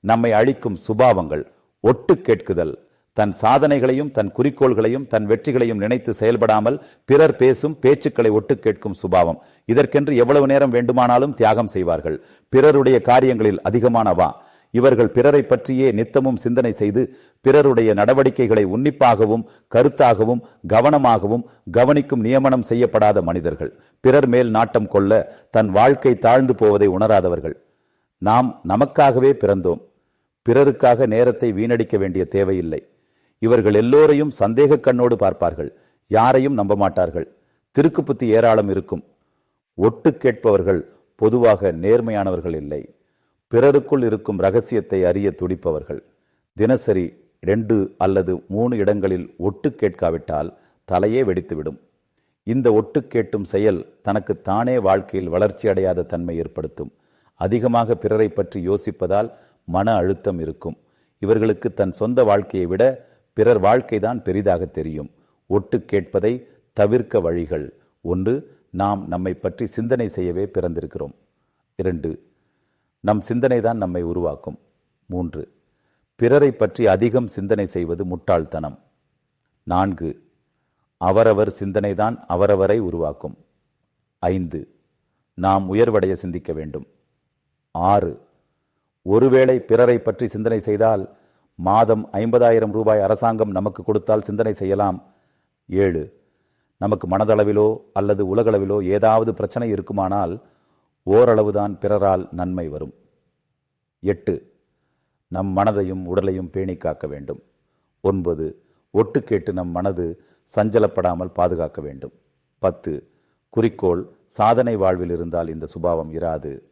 நம்மை அழிக்கும் சுபாவங்கள் ஒட்டு கேட்குதல். தன் சாதனைகளையும் தன் குறிக்கோள்களையும் தன் வெற்றிகளையும் நினைத்து செயல்படாமல் பிறர் பேசும் பேச்சுக்களை ஒட்டு கேட்கும் சுபாவம். இதற்கென்று எவ்வளவு நேரம் வேண்டுமானாலும் தியாகம் செய்வார்கள். பிறருடைய காரியங்களில் அதிகமானவா இவர்கள் பிறரை பற்றியே நித்தமும் சிந்தனை செய்து பிறருடைய நடவடிக்கைகளை உன்னிப்பாகவும் கருத்தாகவும் கவனமாகவும் கவனிக்கும் நியமனம் செய்யப்படாத மனிதர்கள். பிறர் மேல் நாட்டம் கொள்ள தன் வாழ்க்கை தாழ்ந்து போவதை உணராதவர்கள். நாம் நமக்காகவே பிறந்தோம். பிறருக்காக நேரத்தை வீணடிக்க வேண்டிய தேவையில்லை. இவர்கள் எல்லோரையும் சந்தேக கண்ணோடு பார்ப்பார்கள். யாரையும் நம்ப மாட்டார்கள். திருக்கு புத்தி ஏராளம் இருக்கும். ஒட்டு கேட்பவர்கள் பொதுவாக நேர்மையானவர்கள் இல்லை. பிறருக்குள் இருக்கும் ரகசியத்தை அறிய துடிப்பவர்கள். தினசரி ரெண்டு அல்லது மூணு இடங்களில் ஒட்டு கேட்காவிட்டால் தலையே வெடித்துவிடும். இந்த ஒட்டு கேட்டும் செயல் தனக்கு தானே வாழ்க்கையில் வளர்ச்சி அடையாத தன்மை ஏற்படுத்தும். அதிகமாக பிறரை பற்றி யோசிப்பதால் மன அழுத்தம் இருக்கும். இவர்களுக்கு தன் சொந்த வாழ்க்கையை விட பிறர் வாழ்க்கைதான் பெரிதாக தெரியும். ஒட்டு கேட்பதை தவிர்க்க வழிகள். ஒன்று நாம் நம்மை பற்றி சிந்தனை செய்யவே பிறந்திருக்கிறோம். இரண்டு நம் சிந்தனை தான் நம்மை உருவாக்கும். மூன்று பிறரை பற்றி அதிகம் சிந்தனை செய்வது முட்டாள்தனம். நான்கு அவரவர் சிந்தனைதான் அவரவரை உருவாக்கும். ஐந்து நாம் உயர்வடைய சிந்திக்க வேண்டும். ஆறு ஒருவேளை பிறரை பற்றி சிந்தனை செய்தால் மாதம் ஐம்பதாயிரம் ரூபாய் அரசாங்கம் நமக்கு கொடுத்தால் சிந்தனை செய்யலாம். ஏழு. நமக்கு மனதளவிலோ அல்லது உலகளவிலோ ஏதாவது பிரச்சனை இருக்குமானால் ஓரளவுதான் பிறரால் நன்மை வரும். எட்டு. நம் மனதையும் உடலையும் பேணி காக்க வேண்டும். ஒன்பது. ஒட்டு கேட்டு நம் மனது சஞ்சலப்படாமல் பாதுகாக்க வேண்டும். பத்து. குறிக்கோள் சாதனை வாழ்வில் இருந்தால் இந்த சுபாவம் இராது.